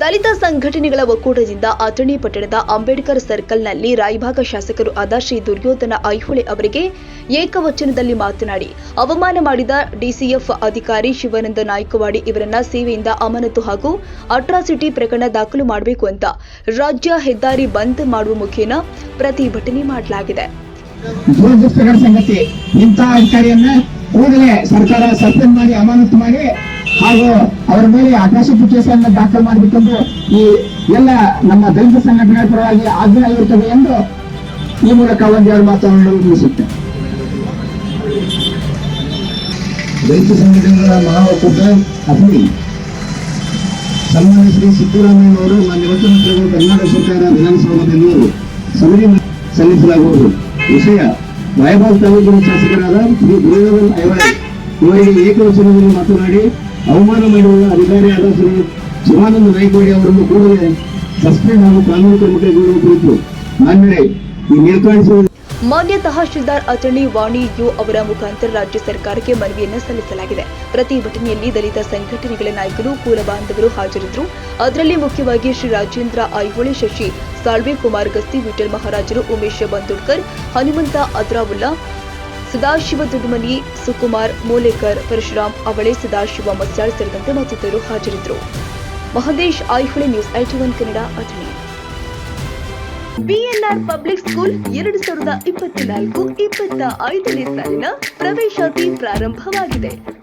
ದಲಿತ ಸಂಘಟನೆಗಳ ಒಕ್ಕೂಟದಿಂದ ಅಥಣಿ ಪಟ್ಟಣದ ಅಂಬೇಡ್ಕರ್ ಸರ್ಕಲ್ನಲ್ಲಿ ರಾಯಭಾಗ ಶಾಸಕರು ಆದ ಶ್ರೀ ದುರ್ಯೋಧನ ಐಹೊಳೆ ಅವರಿಗೆ ಏಕವಚನದಲ್ಲಿ ಮಾತನಾಡಿ, ಅವಮಾನ ಮಾಡಿದ ಡಿಸಿಎಫ್ ಅಧಿಕಾರಿ ಶಿವಾನಂದ ನಾಯ್ಕವಾಡಿ ಇವರನ್ನ ಸೇವೆಯಿಂದ ಅಮಾನತು ಹಾಗೂ ಅಟ್ರಾಸಿಟಿ ಪ್ರಕರಣ ದಾಖಲು ಮಾಡಬೇಕು ಅಂತ ರಾಜ್ಯ ಹೆದ್ದಾರಿ ಬಂದ್ ಮಾಡುವ ಮುಖೇನ ಪ್ರತಿಭಟನೆ ಮಾಡಲಾಗಿದೆ. ಸಂಗತಿ ಸರ್ಕಾರ ಮಾಡಿ, ಅಮಾನತು ಮಾಡಿ ಹಾಗೂ ಅವರ ಮೇಲೆ ಆಕಾಶ ಕೇಸನ್ನು ದಾಖಲು ಮಾಡಬೇಕೆಂದು ಈ ಎಲ್ಲ ನಮ್ಮ ದಲಿತ ಸಂಘಟನೆಗಳ ಪರವಾಗಿ ಆಗ್ರಹ ಇರುತ್ತದೆ ಎಂದು ಈ ಮೂಲಕ ಒಂದೆರಡು ಮಾತನ್ನು ತಿಳಿಸುತ್ತೆ ದಲಿತ ಸಂಘಟನೆಗಳ ಮಹಾ ಒಕ್ಕೂಟ ಅಥಣಿ ಸನ್ಮಾನ್ಯ ಶ್ರೀ ಸಿದ್ದರಾಮಯ್ಯನವರು ಮಾನ್ಯ ಮುಖ್ಯಮಂತ್ರಿಗಳು ಕರ್ನಾಟಕ ಸರ್ಕಾರ ವಿಧಾನಸೌಧದಲ್ಲಿ ಸಮಿತಿ ಸಲ್ಲಿಸಲಾಗುವುದು. ವಿಷಯ ರಾಯಬಾಗ್ ತಾಲೂಕಿನ ಶಾಸಕರಾದ ಶ್ರೀ ಗುರುದೇವನ್ ಐವಳೆ ಇವರಿಗೆ ಏಕವಚನದಲ್ಲಿ ಮಾತನಾಡಿ ಅವಮಾನ ಮಾಡಿರುವ ಅಧಿಕಾರಿಯಾದ ಶ್ರೀ ಶಿವಾನಂದ ನಾಯ್ಕೋಡಿ ಅವರನ್ನು ಕೂಡಲೇ ಸಸ್ಪೆಂಡ್ ಹಾಗೂ ಕಾನೂನು ಕ್ರಮ ಕೈಗೊಳ್ಳುವ ಕುರಿತು ಮಾನ್ಯರೇ, ಈ ನಿರ್ಧರಿಸುವ ಮಾನ್ಯ ತಹಶೀಲ್ದಾರ್ ಅತಣಿ ವಾಣಿ ಯು ಅವರ ಮುಖಾಂತರ ರಾಜ್ಯ ಸರ್ಕಾರಕ್ಕೆ ಮನವಿಯನ್ನು ಸಲ್ಲಿಸಲಾಗಿದೆ. ಪ್ರತಿಭಟನೆಯಲ್ಲಿ ದಲಿತ ಸಂಘಟನೆಗಳ ನಾಯಕರು ಕುಲ ಬಾಂಧವರು ಹಾಜರಿದ್ದರು. ಅದರಲ್ಲಿ ಮುಖ್ಯವಾಗಿ ಶ್ರೀ ರಾಜೇಂದ್ರ ಐಹೊಳೆ ಶಶಿ, ಸಾಳ್ವೆ ಕುಮಾರ್ ಗಸ್ತಿ, ವಿಠಲ್ ಮಹಾರಾಜರು ಉಮೇಶ್ ಬಂದೋಡ್ಕರ್, ಹನುಮಂತ ಅದ್ರಾವುಲ್ಲಾ ಸದಾಶಿವ ದುಡ್ಮನಿ ಸುಕುಮಾರ್, ಮೂಲೇಕರ್, ಪರಶುರಾಮ್ ಅವಳೆ ಸದಾಶಿವ ಮಸ್ಯಾಳ್ ಸೇರಿದಂತೆ ಮತ್ತಿತರರು ಹಾಜರಿದ್ದರು. Mahadesh Aihole news IT one Kannada, Athani. BNR public school ಎರಡು ಸಾವಿರದ ಇಪ್ಪತ್ನಾಲ್ಕು, ಇಪ್ಪತ್ತ ಐದನೇ ಸಾಲಿನ ಪ್ರವೇಶಾತಿ ಪ್ರಾರಂಭವಾಗಿದೆ.